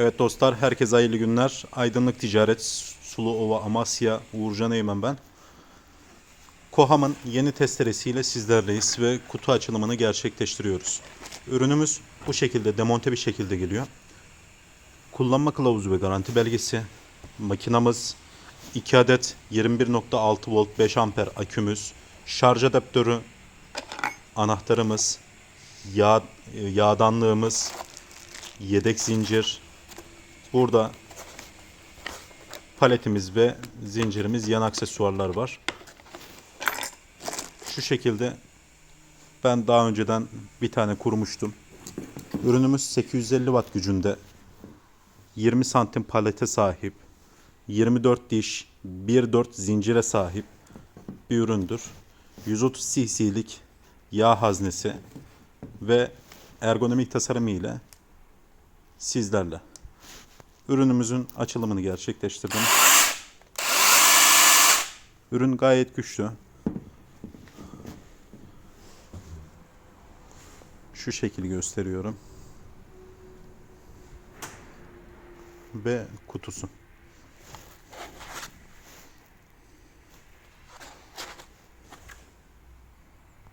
Evet dostlar, herkese hayırlı günler. Aydınlık Ticaret, Sulu Ova, Amasya, Uğurcan Eymen ben. Koham'ın yeni testeresiyle sizlerleyiz ve kutu açılımını gerçekleştiriyoruz. Ürünümüz bu şekilde, demonte bir şekilde geliyor. Kullanma kılavuzu ve garanti belgesi, makinamız, 2 adet 21.6 volt 5 amper akümüz, şarj adaptörü, anahtarımız, yağ, yağdanlığımız, yedek zincir. Burada paletimiz ve zincirimiz, yan aksesuarlar var. Şu şekilde ben daha önceden bir tane kurmuştum. Ürünümüz 850 watt gücünde. 20 santim palete sahip. 24 diş, 1.4 zincire sahip bir üründür. 130 cc'lik yağ haznesi ve ergonomik tasarımı ile sizlerle. Ürünümüzün açılımını gerçekleştirdim. Ürün gayet güçlü. Şu şekil gösteriyorum. Ve kutusu.